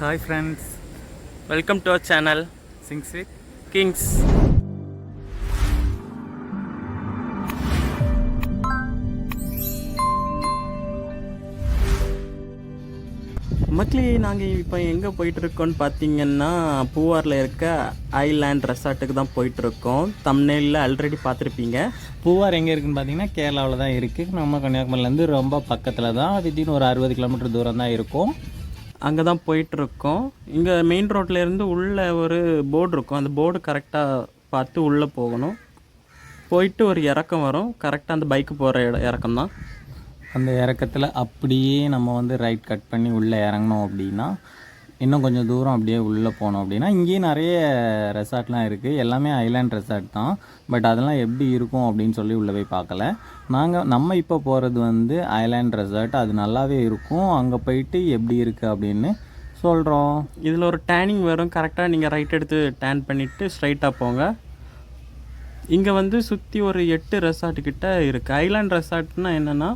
Hi friends welcome to our channel sings with kings மக்களே நாங்கள் இப்போ எங்கே போயிட்டுருக்கோம்னு பார்த்தீங்கன்னா பூவாரில் இருக்க ஐலேண்ட் ரெசார்ட்டுக்கு தான் போயிட்டுருக்கோம். தம்னேலில் ஆல்ரெடி பார்த்துருப்பீங்க பூவார் எங்கே இருக்குன்னு பார்த்தீங்கன்னா கேரளாவில் தான் இருக்குது நம்ம கன்னியாகுமரியிலேருந்து ரொம்ப பக்கத்தில் தான். வித்தின் ஒரு அறுபது கிலோமீட்டர் தூரம் தான் இருக்கும். அங்கே தான் போயிட்டுருக்கோம். இங்கே மெயின் ரோட்லேருந்து உள்ளே ஒரு போர்டு இருக்கும். அந்த போர்டு கரெக்டாக பார்த்து உள்ளே போகணும். போயிட்டு ஒரு இறக்கம் வரும். கரெக்டாக அந்த பைக்கு போகிற இட இறக்கம் தான் அந்த இறக்கத்தில் அப்படியே நம்ம வந்து ரைட் கட் பண்ணி உள்ளே இறங்கினோம் அப்படின்னா இன்னும் கொஞ்சம் தூரம் அப்படியே உள்ளே போனோம் அப்படின்னா இங்கேயும் நிறைய ரெசார்ட்லாம் இருக்குது எல்லாமே ஐலாண்ட் ரெசார்ட் தான். பட் அதெல்லாம் எப்படி இருக்கும் அப்படின்னு சொல்லி உள்ளே போய் பார்க்கல. நாங்கள் நம்ம இப்போ போகிறது வந்து ஐலாண்ட் ரெசார்ட். அது நல்லாவே இருக்கும். அங்கே போயிட்டு எப்படி இருக்குது அப்படின்னு சொல்கிறோம் இதில் ஒரு டேனிங் வரும். கரெக்டாக நீங்கள் ரைட் எடுத்து டேன் பண்ணிவிட்டு ஸ்ட்ரைட்டாக போங்க. இங்கே வந்து சுற்றி ஒரு எட்டு ரெசார்ட்டுக்கிட்ட இருக்குது ஐலாண்ட் ரெசார்ட்னால் என்னென்னா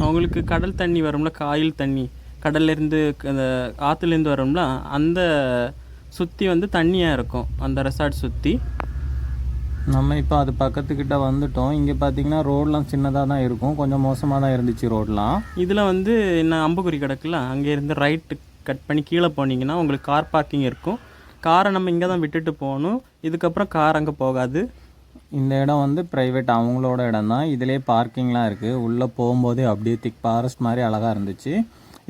அவங்களுக்கு கடல் தண்ணி வரும்ல காயில் தண்ணி. கடல்லேருந்து அந்த ஆற்றுலேருந்து வரும்ல அந்த சுற்றி வந்து தண்ணியாக இருக்கும் அந்த ரெசார்ட் சுற்றி நம்ம இப்போ அது பக்கத்துக்கிட்ட வந்துட்டோம். இங்கே பார்த்தீங்கன்னா ரோடெலாம் சின்னதாக தான் இருக்கும். கொஞ்சம் மோசமாக தான் இருந்துச்சு ரோடெலாம். இதில் வந்து என்ன அம்புக்குறி கிடக்குல அங்கே இருந்து ரைட்டு கட் பண்ணி கீழே போனீங்கன்னா உங்களுக்கு கார் பார்க்கிங் இருக்கும். காரை நம்ம இங்கே தான் விட்டுட்டு போகணும். இதுக்கப்புறம் கார் அங்கே போகாது. இந்த இடம் வந்து ப்ரைவேட் அவங்களோட இடம் தான். இதிலே பார்க்கிங்லாம் இருக்குது உள்ளே போகும்போதே அப்படியே திக் ஃபாரஸ்ட் மாதிரி அழகாக இருந்துச்சு.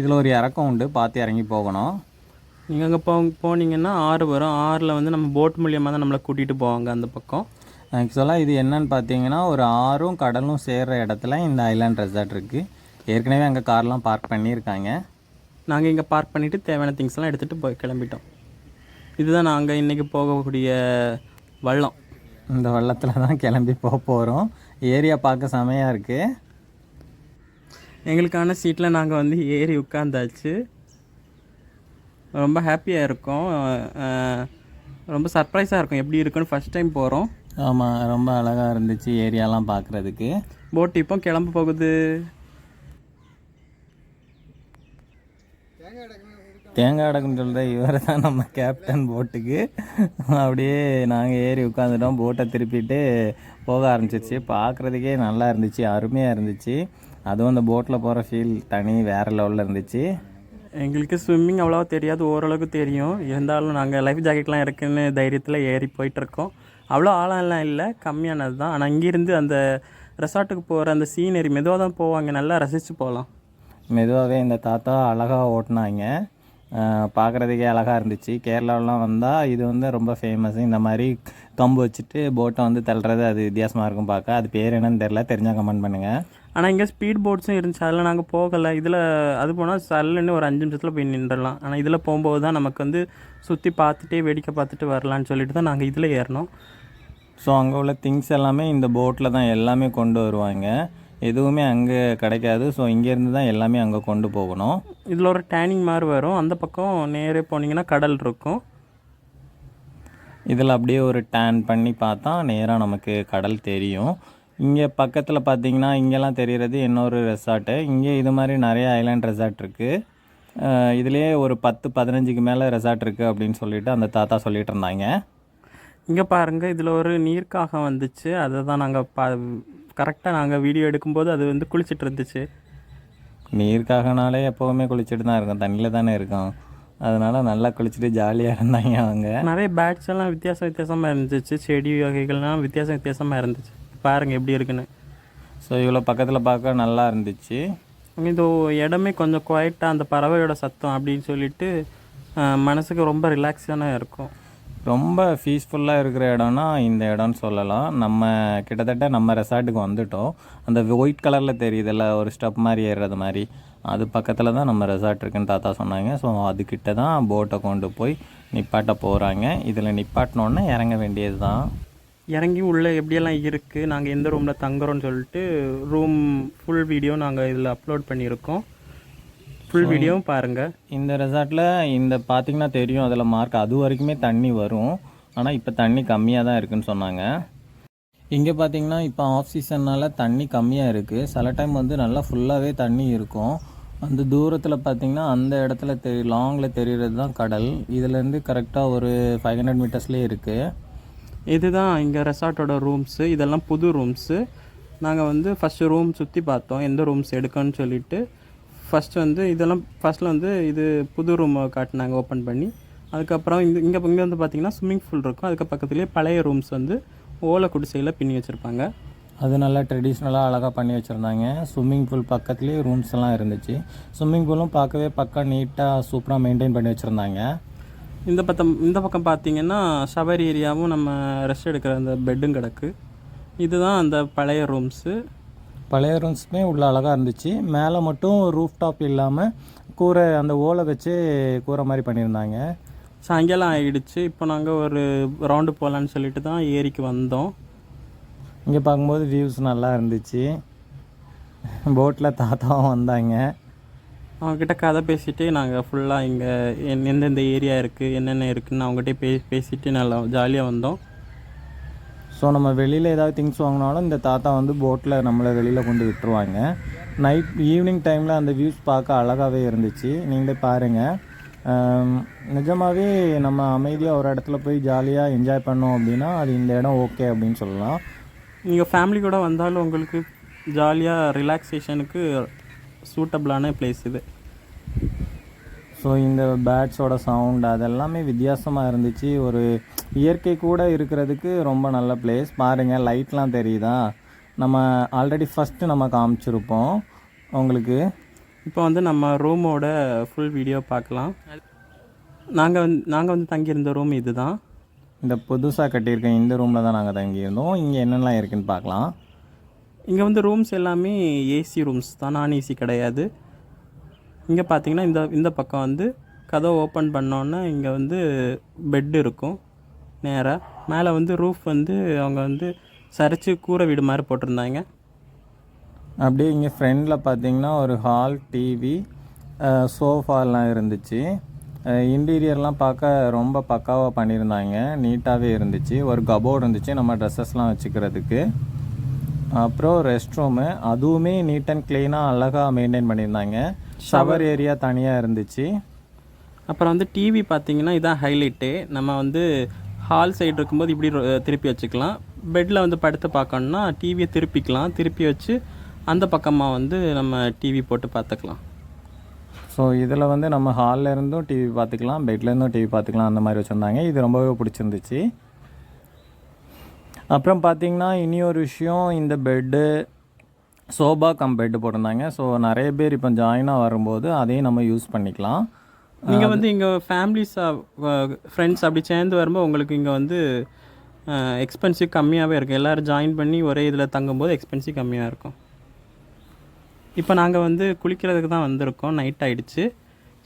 இதில் ஒரு இறக்கம் உண்டு. பார்த்து இறங்கி போகணும். நீங்கள் அங்கே போ போனீங்கன்னா ஆறு வரும். ஆறில் வந்து நம்ம போட் மூலியமாக தான் நம்மளை கூட்டிகிட்டு போவாங்க அந்த பக்கம். ஆக்சுவலாக இது என்னன்னு பார்த்தீங்கன்னா ஒரு ஆறும் கடலும் சேர்கிற இடத்துல இந்த ஐலாண்ட் ரெசார்ட் இருக்குது ஏற்கனவே அங்கே கார்லாம் பார்க் பண்ணியிருக்காங்க. நாங்கள் இங்கே பார்க் பண்ணிவிட்டு தேவையான திங்ஸ்லாம் எடுத்துகிட்டு போய் கிளம்பிட்டோம். இதுதான் நாங்கள் இன்றைக்கி போகக்கூடிய வள்ளம். இந்த வெள்ளத்தில் தான் கிளம்பி போக போகிறோம் ஏரியா பார்க்க செமையாக இருக்குது எங்களுக்கான சீட்டில் நாங்கள் வந்து ஏறி உட்காந்தாச்சு ரொம்ப ஹாப்பியாக இருக்கோம். ரொம்ப சர்ப்ரைஸாக இருக்கும். எப்படி இருக்குன்னு ஃபஸ்ட் டைம் போகிறோம் ஆமாம் ரொம்ப அழகாக இருந்துச்சு ஏரியாலாம் பார்க்குறதுக்கு போட் இப்போ கிளம்ப போகுது. தேங்காய் அடக்குன்னு சொல்கிற இவர் தான் நம்ம கேப்டன் போட்டுக்கு அப்படியே நாங்கள் ஏறி உட்காந்துட்டோம் போட்டை திருப்பிட்டு போக ஆரம்பிச்சிருச்சு. பார்க்குறதுக்கே நல்லா இருந்துச்சு. அருமையாக இருந்துச்சு. அதுவும் அந்த போட்டில் போகிற ஃபீல் தனி வேறு லெவலில் இருந்துச்சு. எங்களுக்கு ஸ்விம்மிங் அவ்வளோவா தெரியாது ஓரளவுக்கு தெரியும். இருந்தாலும் நாங்கள் லைஃப் ஜாக்கெட்லாம் இருக்குன்னு தைரியத்தில் ஏறி போயிட்டுருக்கோம் அவ்வளோ ஆழம்லாம் இல்லை கம்மியானது தான். ஆனால் இங்கேருந்து அந்த ரெசார்ட்டுக்கு போகிற அந்த சீனரி மெதுவாக தான் போவாங்க. நல்லா ரசித்து போகலாம். மெதுவாகவே இந்த தாத்தா அழகாக ஓட்டினாங்க. பார்க்குறதுக்கே அழகாக இருந்துச்சு. கேரளாவெலாம் வந்தால் இது வந்து ரொம்ப ஃபேமஸ் இந்த மாதிரி கம்பு வச்சுட்டு போட்டை வந்து தள்ளுறது அது வித்தியாசமாக இருக்கும் பார்க்க அது பேர் என்னன்னு தெரில தெரிஞ்சால் கமெண்ட் பண்ணுங்கள் ஆனால் இங்கே ஸ்பீட் போட்ஸும் இருந்துச்சு. அதில் நாங்கள் போகலை. இதில் அது போனால் சல்லுன்னு ஒரு அஞ்சு நிமிஷத்தில் போய் நின்றுடலாம். ஆனால் இதில் போகும்போது தான் நமக்கு வந்து சுற்றி பார்த்துட்டே வேடிக்கை பார்த்துட்டு வரலான்னு சொல்லிட்டு தான் நாங்கள் இதில் ஏறினோம் ஸோ அங்கே உள்ள திங்ஸ் எல்லாமே இந்த போட்டில் தான் எல்லாமே கொண்டு வருவாங்க. எதுவுமே அங்கே கிடைக்காது. ஸோ இங்கேருந்து தான் எல்லாமே அங்கே கொண்டு போகணும். இதில் ஒரு டேனிங் மாதிரி வரும். அந்த பக்கம் நேரே போனீங்கன்னா கடல் இருக்கும். இதில் அப்படியே ஒரு டேன் பண்ணி பார்த்தா நேராக நமக்கு கடல் தெரியும். இங்கே பக்கத்தில் பார்த்தீங்கன்னா இங்கெல்லாம் தெரிகிறது இன்னொரு ரெசார்ட்டு இங்கே இது மாதிரி நிறைய ஐலாண்ட் ரெசார்ட் இருக்குது இதுலேயே ஒரு பத்து பதினஞ்சுக்கு மேலே ரெசார்ட் இருக்குது அப்படின்னு சொல்லிட்டு அந்த தாத்தா சொல்லிட்டு இருந்தாங்க. இங்கே பாருங்கள் இதில் ஒரு நீர்க்காகம் வந்துச்சு. அதை தான் நாங்கள் பா கரெக்டாக நாங்கள் வீடியோ எடுக்கும்போது அது வந்து குளிச்சிட்டு இருந்துச்சு. நீருக்காகனாலே எப்போவுமே குளிச்சுட்டு தான் இருக்கும். தண்ணியில் தானே இருக்கும். அதனால் நல்லா குளிச்சுட்டு ஜாலியாக இருந்தாங்க அவங்க. நிறைய பேட்ஸ் எல்லாம் வித்தியாச வித்தியாசமாக இருந்துச்சு. செடி வகைகள்லாம் வித்தியாச வித்தியாசமாக இருந்துச்சு. பாருங்கள் எப்படி இருக்குன்னு. ஸோ இவ்வளோ பக்கத்தில் பார்க்க நல்லா இருந்துச்சு. இது இடமே கொஞ்சம் குவைட்டாக அந்த பறவையோட சத்தம் அப்படின்னு சொல்லிட்டு மனசுக்கு ரொம்ப ரிலாக்ஸான இருக்கும். ரொம்ப பீஸ்ஃபுல்லாக இருக்கிற இடம்னா இந்த இடம்னு சொல்லலாம். நம்ம கிட்டத்தட்ட நம்ம ரெசார்ட்டுக்கு வந்துட்டோம். அந்த ஒயிட் கலரில் தெரியுதுல்ல ஒரு ஸ்டெப் மாதிரி ஏறுறது மாதிரி. அது பக்கத்தில் தான் நம்ம ரெசார்ட் இருக்குன்னு தாத்தா சொன்னாங்க. ஸோ அதுக்கிட்ட தான் போட்டை கொண்டு போய் நிப்பாட்ட போகிறாங்க இதில் நிப்பாட்டினோன்னே இறங்க வேண்டியது தான் இறங்கி உள்ளே எப்படியெல்லாம் இருக்குது நாங்கள் எந்த ரூமில் தங்குறோம்னு சொல்லிட்டு ரூம் ஃபுல் வீடியோ நாங்கள் இதில் அப்லோட் பண்ணியிருக்கோம். ஃபுல் வீடியோவும் பாருங்கள் இந்த ரெசார்ட்டில் இந்த பார்த்தீங்கன்னா தெரியும் அதில் மார்க் அது வரைக்குமே தண்ணி வரும். ஆனால் இப்போ தண்ணி கம்மியாக தான் இருக்குன்னு சொன்னாங்க. இங்கே பார்த்தீங்கன்னா இப்போ ஆஃப் சீசன்னால் தண்ணி கம்மியாக இருக்குது சில டைம் வந்து நல்லா ஃபுல்லாகவே தண்ணி இருக்கும். அந்த தூரத்தில் பார்த்தீங்கன்னா அந்த இடத்துல தெரி லாங்கில் தெரிகிறது தான் கடல். இதுலேருந்து கரெக்டாக ஒரு ஃபைவ் ஹண்ட்ரட் மீட்டர்ஸ்லேயே இருக்குது இதுதான் இங்கே ரெசார்ட்டோட ரூம்ஸு இதெல்லாம் புது ரூம்ஸு நாங்கள் வந்து ஃபஸ்ட்டு ரூம் சுற்றி பார்த்தோம். எந்த ரூம்ஸ் எடுக்கணும்னு சொல்லிட்டு ஃபஸ்ட்டு வந்து இதெல்லாம் ஃபஸ்ட்டில் வந்து இது புது ரூம் காட்டினாங்க ஓப்பன் பண்ணி. அதுக்கப்புறம் இந்த இங்கே இங்கே வந்து பார்த்தீங்கன்னா ஸ்விம்மிங் பூல் இருக்கும். அதுக்கு பக்கத்துலேயே பழைய ரூம்ஸ் வந்து ஓலை குடிசையில் பின்னி வச்சுருப்பாங்க. அது நல்லா ட்ரெடிஷ்னலாக அழகாக பண்ணி வச்சுருந்தாங்க. ஸ்விம்மிங் பூல் பக்கத்துலேயே ரூம்ஸ் எல்லாம் இருந்துச்சு. ஸ்விம்மிங் பூலும் பார்க்கவே பக்கம் நீட்டாக சூப்பராக மெயின்டைன் பண்ணி வச்சுருந்தாங்க. இந்த பக்கம் இந்த பக்கம் பார்த்தீங்கன்னா ஷவர் ஏரியாவும் நம்ம ரெஸ்ட் எடுக்கிற அந்த பெட்டும் கிடக்கு. இதுதான் அந்த பழைய ரூம்ஸு பழைய ரூம்ஸுமே உள்ள அழகாக இருந்துச்சு. மேலே மட்டும் ரூஃப் டாப் இல்லாமல் கூரை அந்த ஓலை வச்சு கூரை மாதிரி பண்ணியிருந்தாங்க. சாயங்காலம் ஆகிடுச்சு இப்போ நாங்கள் ஒரு ரவுண்டு போகலான்னு சொல்லிட்டு தான் ஏரிக்கு வந்தோம். இங்கே பார்க்கும்போது வியூஸ் நல்லா இருந்துச்சு. போட்டில் தாத்தாவும் வந்தாங்க. அவங்கக்கிட்ட கதை பேசிட்டு நாங்கள் ஃபுல்லாக இங்கே எந்தெந்த ஏரியா இருக்குது என்னென்ன இருக்குன்னு அவங்ககிட்ட பே பேசிட்டு நல்லா ஜாலியாக வந்தோம். ஸோ நம்ம வெளியில் ஏதாவது திங்ஸ் வாங்கினாலும் இந்த தாத்தா வந்து போட்டில் நம்மளை வெளியில் கொண்டு விட்டுருவாங்க. நைட் ஈவினிங் டைமில் அந்த வியூஸ் பார்க்க அழகாகவே இருந்துச்சு. நீங்களே பாருங்கள் நிஜமாகவே நம்ம அமைதியாக ஒரு இடத்துல போய் ஜாலியாக என்ஜாய் பண்ணோம் அப்படின்னா அது இந்த இடம் ஓகே அப்படின்னு சொல்லலாம். நீங்கள் ஃபேமிலி கூட வந்தாலும் உங்களுக்கு ஜாலியாக ரிலாக்ஸேஷனுக்கு சூட்டபிளான பிளேஸ் இது. ஸோ இந்த பேட்ஸோட சவுண்ட் அதெல்லாமே வித்தியாசமாக இருந்துச்சு. ஒரு இயற்கை கூட இருக்கிறதுக்கு ரொம்ப நல்ல பிளேஸ் பாருங்கள் லைட்லாம் தெரியுதா? நம்ம ஆல்ரெடி ஃபஸ்ட்டு நம்ம காமிச்சிருப்போம். உங்களுக்கு? இப்போ வந்து நம்ம ரூமோட ஃபுல் வீடியோ பார்க்கலாம். நாங்கள் வந்து நாங்கள் வந்து தங்கியிருந்த ரூம் இதுதான். இந்த புதுசாக கட்டியிருக்க இந்த ரூமில் தான் நாங்கள் தங்கியிருந்தோம். இங்கே என்னெல்லாம் இருக்குன்னு பார்க்கலாம். இங்கே வந்து ரூம்ஸ் எல்லாமே ஏசி ரூம்ஸ் தான். நான் ஏசி கிடையாது. இங்கே பார்த்தீங்கன்னா இந்த இந்த பக்கம் வந்து கதவை ஓப்பன் பண்ணோன்னே இங்கே வந்து பெட் இருக்கும். நேராக மேலே வந்து ரூஃப் வந்து அவங்க வந்து சரிச்சு கூரை வீடு மாதிரி போட்டிருந்தாங்க. அப்படியே இங்கே ஃப்ரண்டில் பார்த்தீங்கன்னா ஒரு ஹால் டிவி சோஃபாலாம் இருந்துச்சு. இன்டீரியர்லாம் பார்க்க ரொம்ப பக்காவாக பண்ணியிருந்தாங்க. நீட்டாகவே இருந்துச்சு. ஒரு கபோர்டு இருந்துச்சு நம்ம ட்ரெஸ்ஸஸ்லாம் வச்சுக்கிறதுக்கு. அப்புறம் ரெஸ்ட் ரூமு அதுவுமே நீட் அண்ட் க்ளீனாக அழகாக மெயின்டைன் பண்ணியிருந்தாங்க. ஷவர் ஏரியா தனியாக இருந்துச்சு. அப்புறம் வந்து டிவி பார்த்தீங்கன்னா இதான் ஹைலைட்டு நம்ம வந்து ஹால் சைடு இருக்கும்போது இப்படி திருப்பி வச்சுக்கலாம். பெட்டில் வந்து படுத்து பார்க்கணுன்னா டிவியை திருப்பிக்கலாம். திருப்பி வச்சு அந்த பக்கமாக வந்து நம்ம டிவி போட்டு பார்த்துக்கலாம். ஸோ இதில் வந்து நம்ம ஹாலில் இருந்தும் டிவி பார்த்துக்கலாம். பெட்லேருந்தும் டிவி பார்த்துக்கலாம். அந்த மாதிரி வச்சுருந்தாங்க. இது ரொம்பவே பிடிச்சிருந்துச்சு. அப்புறம் பார்த்திங்கன்னா இனி ஒரு விஷயம். இந்த பெட்டு சோபா கம் பெட்டு போட்டிருந்தாங்க. ஸோ நிறைய பேர் இப்போ ஜாயினாக வரும்போது அதையும் நம்ம யூஸ் பண்ணிக்கலாம். நீங்கள் வந்து இங்கே ஃபேமிலிஸாக ஃப்ரெண்ட்ஸ் அப்படி சேர்ந்து வரும்போது உங்களுக்கு இங்கே வந்து எக்ஸ்பென்சிவ் கம்மியாகவே இருக்கும். எல்லோரும் ஜாயின் பண்ணி ஒரே இதில் தங்கும்போது எக்ஸ்பென்சிவ் கம்மியாக இருக்கும். இப்போ நாங்கள் வந்து குளிக்கிறதுக்கு தான் வந்திருக்கோம். நைட் ஆயிடுச்சு.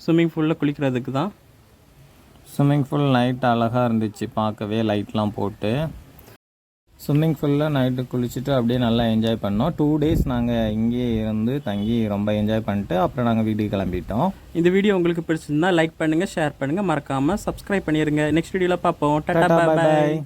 ஸ்விம்மிங் பூலில் குளிக்கிறதுக்கு தான். ஸ்விம்மிங் பூல் நைட் அழகாக இருந்துச்சு. பார்க்கவே லைட்லாம் போட்டு. ஸ்விம்மிங் பூலில் நைட்டு குளிச்சுட்டு அப்படியே நல்லா என்ஜாய் பண்ணோம். டூ டேஸ் நாங்கள் இங்கேயே இருந்து தங்கி ரொம்ப என்ஜாய் பண்ணிட்டு அப்புறம் நாங்கள் வீட்டுக்கு கிளம்பிட்டோம். இந்த வீடியோ உங்களுக்கு பிடிச்சிருந்தா லைக் பண்ணுங்கள் ஷேர் பண்ணுங்கள் மறக்காமல் சப்ஸ்கிரைப் பண்ணிடுங்க நெக்ஸ்ட் வீடியோவில் பார்ப்போம். டாடா பாய்.